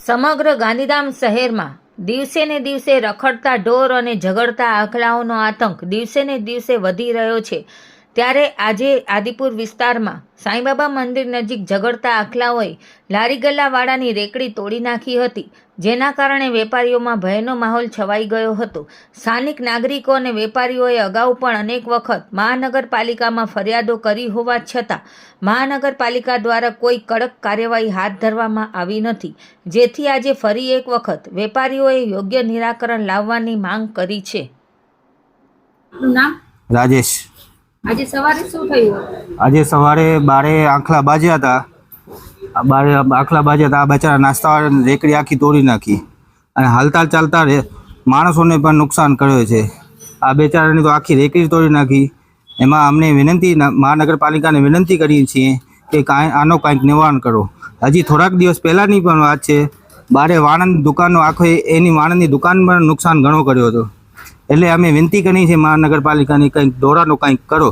સમગ્ર ગાંધીધામ શહેરમાં દિવસે ને દિવસે રખડતા ઢોર અને ઝઘડતા આખલાઓનો આતંક દિવસે ને દિવસે વધી રહ્યો છે. ત્યારે આજે આદિપુર વિસ્તારમાં સાંઈબાબા મંદિર નજીક ઝઘડતા આખલાઓએ લારી ગલ્લાવાળાની રેકડી તોડી નાખી હતી જેના કારણે વેપારીઓમાં ભયનો માહોલ છવાઈ ગયો હતો. સ્થાનિક નાગરિકો અને વેપારીઓએ અગાઉ પણ અનેક વખત મહાનગરપાલિકામાં ફરિયાદો કરી હોવા છતાં મહાનગરપાલિકા દ્વારા કોઈ કડક કાર્યવાહી હાથ ધરવામાં આવી નથી. જેથી આજે ફરી એક વખત વેપારીઓએ યોગ્ય નિરાકરણ લાવવાની માંગ કરી છે. નામ? રાજેશ. આજે સવારે શું થયું? આજે સવારે બારે આંખલા બાજ્યા હતા. બારે આંખલા બાજ્યા હતા. આ બચારા નાસ્તા રેકડી આખી તોડી નાખી. અને હાલતા ચાલતા રે માણસોને પણ નુકસાન કર્યો છે. આ બેચારાની તો આખી રેકડી તોડી નાખી. એમાં અમને વિનંતી મહાનગરપાલિકાને વિનંતી કરીએ છીએ કે કાંઈ, આનો કાંઈક નિવારણ કરો. હજી થોડાક દિવસ પહેલાંની પણ વાત છે. બારે વાણંદ દુકાનનો આખો એની વાણંદની દુકાન પણ નુકસાન ઘણો કર્યો હતો. એટલે અમે વિનંતી કરી છે મહાનગરપાલિકાની કંઈક દોરાનો કંઈક કરો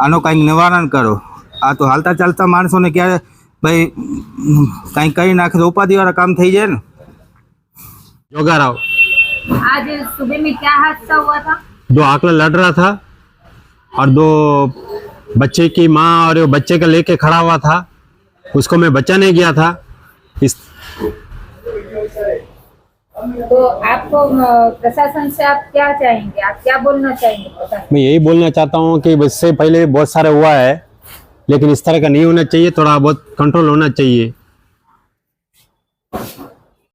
આનો કંઈક નિવારણ કરો આ તો હાલતા ચાલતા માણસોને ક્યારે ભાઈ કંઈક કરી નાખે તો ઉપાધિવાળા કામ થઈ જાય ને जोगा राव आज सुबह में क्या हादसा हुआ था दो आंकड़ा लड़ रहा था और दो बच्चे की माँ और वो बच्चे को लेके खड़ा हुआ था उसको मैं बचाने गया था इस तो आपको प्रशासन से आप क्या चाहेंगे? आप क्या बोलना चाहेंगे मैं यही बोलना चाहता हूँ कि इससे पहले बहुत सारे हुआ है, लेकिन इस तरह का नहीं होना चाहिए, थोड़ा बहुत कंट्रोल होना चाहिए।